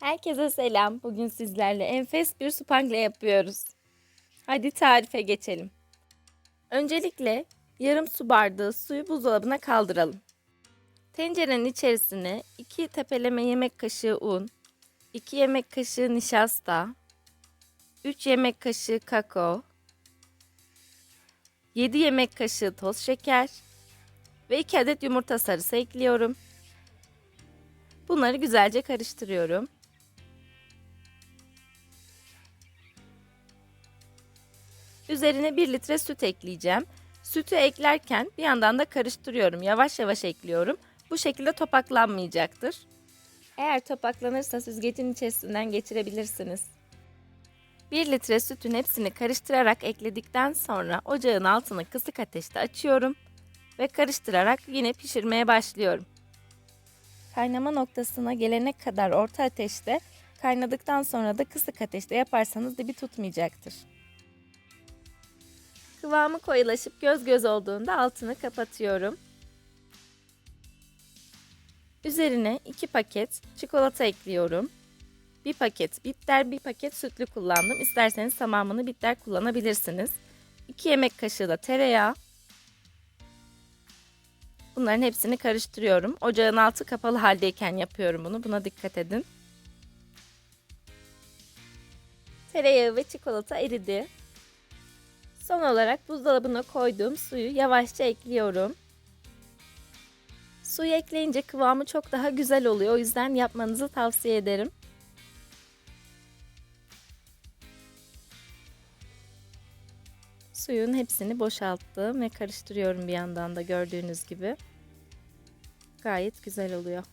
Herkese selam. Bugün sizlerle enfes bir supangle yapıyoruz. Hadi tarife geçelim. Öncelikle yarım su bardağı suyu buzdolabına kaldıralım. Tencerenin içerisine 2 tepeleme yemek kaşığı un, 2 yemek kaşığı nişasta, 3 yemek kaşığı kakao, 7 yemek kaşığı toz şeker ve 2 adet yumurta sarısı ekliyorum. Bunları güzelce karıştırıyorum. Üzerine 1 litre süt ekleyeceğim. Sütü eklerken bir yandan da karıştırıyorum. Yavaş yavaş ekliyorum. Bu şekilde topaklanmayacaktır. Eğer topaklanırsa süzgecin içerisinden geçirebilirsiniz. 1 litre sütün hepsini karıştırarak ekledikten sonra ocağın altını kısık ateşte açıyorum ve karıştırarak yine pişirmeye başlıyorum. Kaynama noktasına gelene kadar orta ateşte, kaynadıktan sonra da kısık ateşte yaparsanız dibi tutmayacaktır. Kıvamı koyulaşıp göz göz olduğunda altını kapatıyorum. Üzerine 2 paket çikolata ekliyorum. 1 paket bitter, 1 paket sütlü kullandım. İsterseniz tamamını bitter kullanabilirsiniz. 2 yemek kaşığı da tereyağı. Bunların hepsini karıştırıyorum. Ocağın altı kapalı haldeyken yapıyorum bunu. Buna dikkat edin. Tereyağı ve çikolata eridi. Son olarak buzdolabına koyduğum suyu yavaşça ekliyorum. Suyu ekleyince kıvamı çok daha güzel oluyor. O yüzden yapmanızı tavsiye ederim. Suyun hepsini boşalttım ve karıştırıyorum bir yandan da gördüğünüz gibi. Gayet güzel oluyor.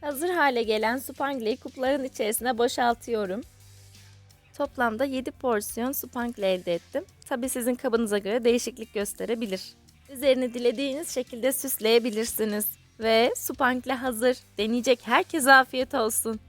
Hazır hale gelen supangleyi kupların içerisine boşaltıyorum. Toplamda 7 porsiyon supangle elde ettim. Tabi sizin kabınıza göre değişiklik gösterebilir. Üzerini dilediğiniz şekilde süsleyebilirsiniz. Ve supangle hazır. Deneyecek herkese afiyet olsun.